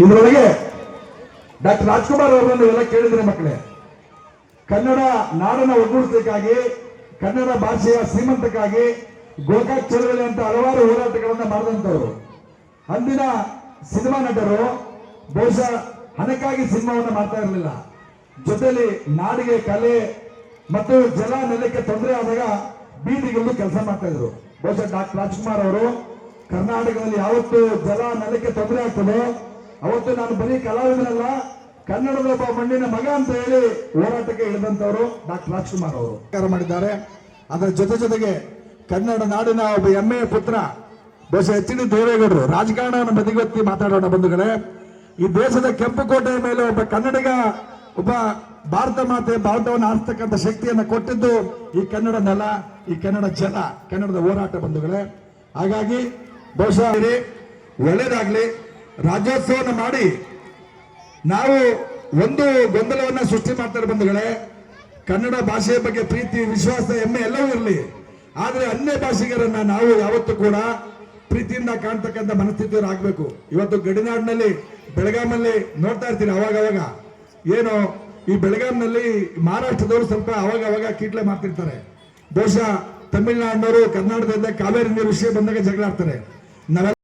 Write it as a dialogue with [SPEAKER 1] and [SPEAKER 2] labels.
[SPEAKER 1] ಇದರೊಳಗೆ ಡಾಕ್ಟರ್ ರಾಜ್ಕುಮಾರ್ ಅವರನ್ನು ಎಲ್ಲ ಕೇಳಿದ್ರೆ ಮಕ್ಕಳೇ, ಕನ್ನಡ ನಾಡನ್ನು ಒಗ್ಗೂಡಿಸಲಿಕ್ಕಾಗಿ ಕನ್ನಡ ಭಾಷೆಯ ಶ್ರೀಮಂತಕ್ಕಾಗಿ ಗೋಕಾಕ್ ಚಳವಳಿ ಅಂತ ಹಲವಾರು ಹೋರಾಟಗಳನ್ನು ಮಾಡಿದಂತವರು ಅಂದಿನ ಸಿನಿಮಾ ನಟರು, ಬಹುಶಃ ಹಣಕ್ಕಾಗಿ ಸಿನಿಮಾವನ್ನು ಮಾಡ್ತಾ ಇರಲಿಲ್ಲ. ಜೊತೆಯಲ್ಲಿ ನಾಡಿಗೆ ಕಲೆ ಮತ್ತು ಜಲ ನೆಲಕ್ಕೆ ತೊಂದರೆ ಆದಾಗ ಬೀದಿಗಿಳಿದು ಕೆಲಸ ಮಾಡ್ತಾ ಇದ್ರು. ಬಹುಶಃ ಡಾಕ್ಟರ್ ರಾಜ್ಕುಮಾರ್ ಅವರು ಕರ್ನಾಟಕದಲ್ಲಿ ಯಾವತ್ತು ಜಲ ನೆಲಕ್ಕೆ ತೊಂದರೆ ಆಗ್ತದೋ ಅವತ್ತು ನಾನು ಬರೀ ಕಲಾವಿದನಲ್ಲ, ಕನ್ನಡದ ಒಬ್ಬ ಮಣ್ಣಿನ ಮಗ ಅಂತ ಹೇಳಿ ಹೋರಾಟಕ್ಕೆ ಇಳಿದಂತವರು ಡಾಕ್ಟರ್ ರಾಜ್ಕುಮಾರ್ ಅವರು. ಮಾಡಿದ್ದಾರೆ. ಅದರ ಜೊತೆ ಜೊತೆಗೆ ಕನ್ನಡ ನಾಡಿನ ಒಬ್ಬ ಹೆಮ್ಮೆಯ ಪುತ್ರ, ಬಹುಶಃ ಎಚ್ ಡಿ ದೇವೇಗೌಡರು, ರಾಜಕಾರಣವನ್ನು ಬದಿಗೊತ್ತಿ ಮಾತಾಡೋಣ ಬಂಧುಗಳೇ. ಈ ದೇಶದ ಕೆಂಪು ಕೋಟೆಯ ಮೇಲೆ ಒಬ್ಬ ಕನ್ನಡಿಗ, ಒಬ್ಬ ಭಾರತ ಮಾತೆ ಭಾರತವನ್ನು ಆರಿಸ್ತಕ್ಕಂಥ ಶಕ್ತಿಯನ್ನು ಕೊಟ್ಟಿದ್ದು ಈ ಕನ್ನಡ ನೆಲ, ಈ ಕನ್ನಡ ಜಲ ಕನ್ನಡದ ಹೋರಾಟ ಬಂಧುಗಳೇ. ಹಾಗಾಗಿ ಬಹುಶಃ ಒಳ್ಳೇದಾಗ್ಲಿ. ರಾಜ್ಯೋತ್ಸವನ ಮಾಡಿ ನಾವು ಒಂದು ಗೊಂದಲವನ್ನು ಸೃಷ್ಟಿ ಮಾಡ್ತಾರೆ ಬಂಧುಗಳೇ. ಕನ್ನಡ ಭಾಷೆಯ ಬಗ್ಗೆ ಪ್ರೀತಿ, ವಿಶ್ವಾಸ, ಹೆಮ್ಮೆ ಎಲ್ಲವೂ ಇರಲಿ. ಆದರೆ ಅನ್ಯ ಭಾಷಿಗರನ್ನ ನಾವು ಯಾವತ್ತೂ ಕೂಡ ಪ್ರೀತಿಯಿಂದ ಕಾಣ್ತಕ್ಕಂಥ ಮನಸ್ಥಿತಿಯವರು ಆಗಬೇಕು. ಇವತ್ತು ಗಡಿನಾಡಿನಲ್ಲಿ ಬೆಳಗಾಮಲ್ಲಿ ನೋಡ್ತಾ ಇರ್ತೀನಿ ಅವಾಗ ಅವಾಗ. ಏನು, ಈ ಬೆಳಗಾಂನಲ್ಲಿ ಮಹಾರಾಷ್ಟ್ರದವರು ಸ್ವಲ್ಪ ಅವಾಗ ಅವಾಗ ಕೀಟ್ಲೆ ಮಾಡ್ತಿರ್ತಾರೆ. ಬಹುಶಃ ತಮಿಳುನಾಡಿನವರು, ಕರ್ನಾಟಕದಿಂದ ಕಾವೇರಿ ನೀರು ವಿಷಯ ಬಂದಾಗ ಜಗಳ ಆಡ್ತಾರೆ. ನಾವೆಲ್ಲ